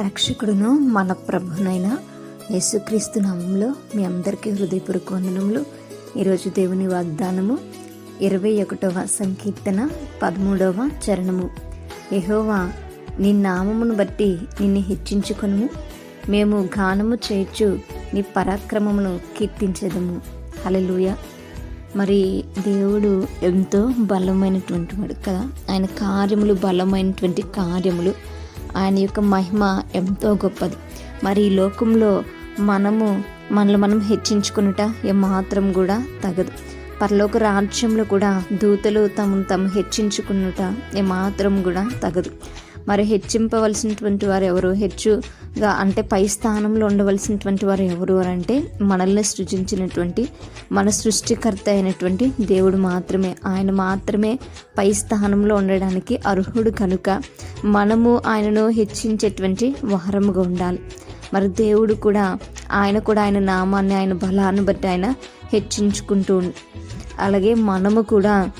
రక్షకుడును మన ప్రభునైన యేసుక్రీస్తు నామంలో మీ అందరికీ హృదయపూర్వక వందనములు. ఈరోజు దేవుని వాగ్దానము ఇరవై ఒకటవ సంకీర్తన పదమూడవ చరణము. యహోవా నీ నామమును బట్టి నిన్ను హెచ్చించుకును మేము గానము చేయొచ్చు నీ పరాక్రమమును కీర్తించదము. హల్లెలూయా. మరి దేవుడు ఎంతో బలమైనటువంటి వాడు కదా. ఆయన కార్యములు బలమైనటువంటి కార్యములు. ఆయన యొక్క మహిమ ఎంతో గొప్పది. మరి ఈ లోకంలో మనము మనల్ని మనం హెచ్చించుకునుట ఏమాత్రం కూడా తగదు. పరలోక రాజ్యంలో కూడా దూతలు తమను తాము హెచ్చించుకున్నట ఏమాత్రం కూడా తగదు. మరి హెచ్చింపవలసినటువంటి వారు ఎవరు? హెచ్చుగా అంటే పై స్థానంలో ఉండవలసినటువంటి వారు ఎవరు అని అంటే మనల్ని సృజించినటువంటి మన సృష్టికర్త అయినటువంటి దేవుడు మాత్రమే. ఆయన మాత్రమే పై స్థానంలో ఉండడానికి అర్హుడు కనుక మనము ఆయనను హెచ్చించేటువంటి వారముగా ఉండాలి. మరి దేవుడు కూడా ఆయన కూడా ఆయన నామాన్ని ఆయన బలాన్ని బట్టి ఆయన హెచ్చించుకుంటూ అలాగే మనము కూడా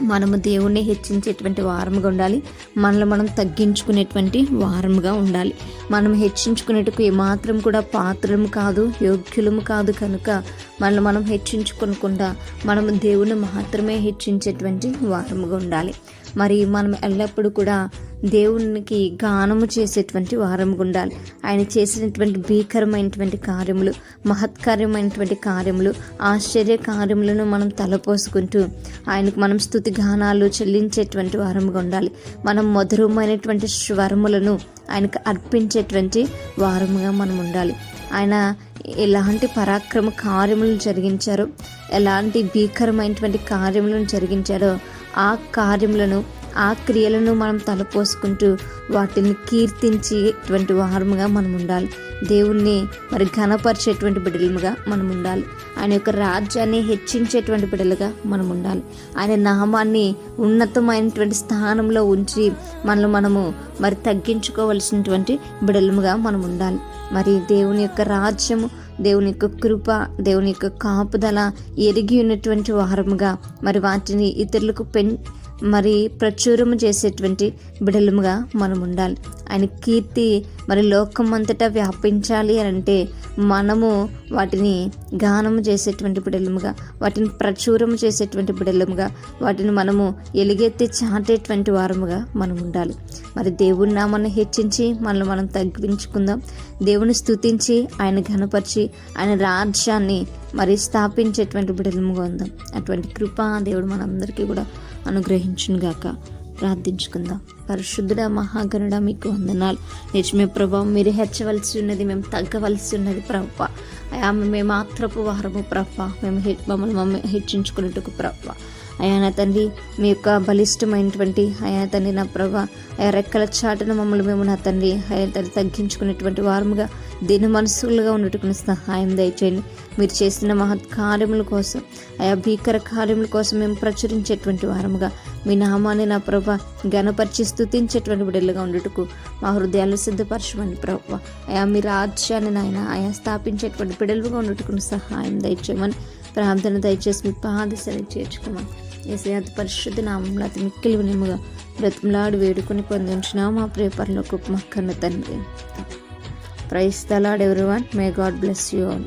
మనము దేవుణ్ణి హెచ్చించేటువంటి వారముగా ఉండాలి. మనల్ని మనం తగ్గించుకునేటువంటి వారముగా ఉండాలి. మనం హెచ్చించుకునేటకు ఏమాత్రం కూడా పాత్రము కాదు యోగ్యులము కాదు కనుక మనల్ని మనం హెచ్చించుకోకుండా మనము దేవుని మాత్రమే హెచ్చించేటువంటి వారముగా ఉండాలి. మరి మనం ఎల్లప్పుడూ కూడా దేవునికి గానము చేసేటువంటి వారముగా ఉండాలి. ఆయన చేసినటువంటి భీకరమైనటువంటి కార్యములు మహత్కార్యమైనటువంటి కార్యములు ఆశ్చర్య కార్యములను మనం తలపోసుకుంటూ ఆయనకు మనం స్థుతి గానాలు చెల్లించేటువంటి వారముగా ఉండాలి. మనం మధురమైనటువంటి స్వరములను ఆయనకు అర్పించేటువంటి వారముగా మనం ఉండాలి. ఆయన ఎలాంటి పరాక్రమ కార్యములను జరిగించారో ఎలాంటి భీకరమైనటువంటి కార్యములను జరిగించారో ఆ కార్యములను ఆ క్రియలను మనం తలపోసుకుంటూ వాటిని కీర్తించేటువంటి వారముగా మనం ఉండాలి దేవుణ్ణి మరి ఘనపరిచేటువంటి బిడ్డలుగా మనం ఉండాలి ఆయన యొక్క రాజ్యాన్ని హెచ్చించేటువంటి బిడ్డలుగా మనం ఉండాలి ఆయన నామాన్ని ఉన్నతమైనటువంటి స్థానంలో ఉంచి మనల్ని మనము మరి తగ్గించుకోవలసినటువంటి బిడలముగా మనం ఉండాలి మరి దేవుని యొక్క రాజ్యము దేవుని యొక్క కృప దేవుని యొక్క కాపుదల ఎరిగి ఉన్నటువంటి వారముగా మరి వాటిని ఇతరులకు పెన్ మరి ప్రచురము చేసేటువంటి బిడలముగా మనం ఉండాలి ఆయన కీర్తి మరి లోకం అంతటా వ్యాపించాలి అని అంటే మనము వాటిని గానము చేసేటువంటి బిడలముగా వాటిని ప్రచురము చేసేటువంటి బిడలముగా వాటిని మనము ఎలుగెత్తి చాటేటువంటి వారముగా మనం ఉండాలి మరి దేవుని నామాన్ని హెచ్చించి మనల్ని మనం తగ్గించుకుందాం. దేవుని స్థుతించి ఆయన ఘనపరిచి ఆయన రాజ్యాన్ని మరి స్థాపించేటువంటి బిడలముగా ఉందాం. అటువంటి కృప దేవుడు మనందరికీ కూడా అనుగ్రహించునుగాక. ప్రార్థించుకుందాం. పరిశుద్ధుడ మహాగరుడ మీకు వందనాలు. నిజమే ప్రభావం మీరు హెచ్చవలసి ఉన్నది మేము తగ్గవలసి ఉన్నది ప్రభ. అయా మేము మాత్రపు వారము ప్రభ. మేము మమ్మల్ని మమ్మల్ని హెచ్చించుకున్నట్టుకు ప్రభ. అయా నా తండ్రి మీ యొక్క బలిష్టమైనటువంటి అయా తండ్రి నా ప్రభ అయా రెక్కల చాటున మమ్మల్ని మేము నా తండ్రి అయా తండ్రి తగ్గించుకునేటువంటి వారముగా దీని మనసులుగా ఉన్నట్టుకుని సహాయం దయచేయండి. మీరు చేసిన మహత్ కార్యముల కోసం ఆయా భీకర కార్యముల కోసం మేము ప్రచురించేటువంటి వారముగా మీ నామాన్ని నా ప్రభ గణపరిచి స్థుతించేటువంటి బిడ్డలుగా ఉండటకు మా హృదయాలు సిద్ధపరచమని ప్రభ. ఆయా మీ రాజ్యాన్ని నాయన ఆయా స్థాపించేటువంటి బిడ్డలుగా ఉండటకుని సహాయం దయచేయమని ప్రార్థన దయచేసి మీ పాదశని చేర్చుకోమని ఏసే అతి పరిశుద్ధ నామంలో అతి మిక్కిలి వినిముగా బ్రతిమలాడు వేడుకొని పొందించిన మా ప్రేపర్లో మక్కన్న తండ్రి praise the Lord everyone may God bless you all